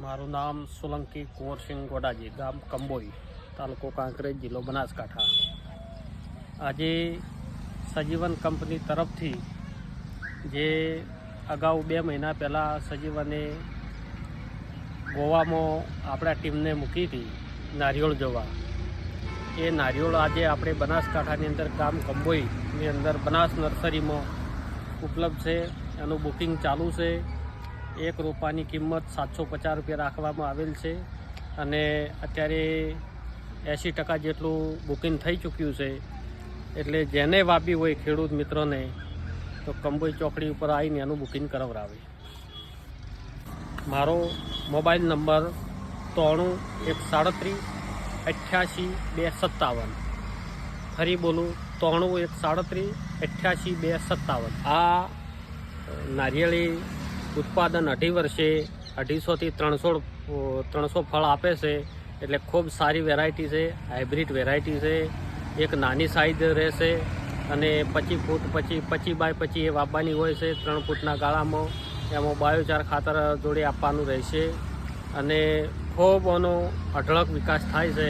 મારું નામ સોલંકી કુંવરસિંહ ગોડાજી, ગામ કંબોઈ, તાલુકો કાંકરેજ, જિલ્લો બનાસકાંઠા. આજે સજીવન કંપની તરફથી જે અગાઉ બે મહિના પહેલાં સજીવને ગોવામાં આપણા ટીમને મૂકી હતી, નારિયોળ જોવા. એ નારિયોળ આજે આપણે બનાસકાંઠાની અંદર, ગામ કંબોઈની અંદર બનાસ નર્સરીમાં ઉપલબ્ધ છે. એનું બુકિંગ ચાલુ છે. એક રોપાની કિંમત સાતસો પચાસ રૂપિયા રાખવામાં આવેલ છે અને અત્યારે એંસી ટકા જેટલું બુકિંગ થઈ ચૂક્યું છે. એટલે જેને વાપી હોય ખેડૂત મિત્રોને તો કંબોઈ ચોકડી ઉપર આવીને એનું બુકિંગ કરાવરાવે મારો મોબાઈલ નંબર ત્રાણું એક સાડત્રીસ અઠ્યાસી બે સત્તાવન. ફરી બોલું ત્રાણું એક સાડત્રીસ અઠ્યાસી બે સત્તાવન. આ નારિયેળી ઉત્પાદન અઢી વર્ષે અઢીસોથી ત્રણસો ત્રણસો ફળ આપે છે. એટલે ખૂબ સારી વેરાયટી છે હાઇબ્રિડ વેરાયટી છે. એક નાની સાઈઝ રહેશે અને પચીસ ફૂટ પછી પચીસ બાય પછી એ વાવવાની હોય છે, ત્રણ ફૂટના ગાળામાં. એમાં બાયોચાર ખાતર જોડે આપવાનું રહેશે. અને ખૂબ એનો અઢળક વિકાસ થાય છે.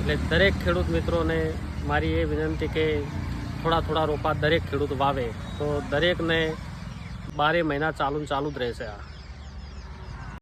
એટલે દરેક ખેડૂત મિત્રોને મારી એ વિનંતી કે થોડા થોડા રોપા દરેક ખેડૂત વાવે. તો દરેકને બારે મહિના ચાલુ ચાલુ જ રહેશે આ.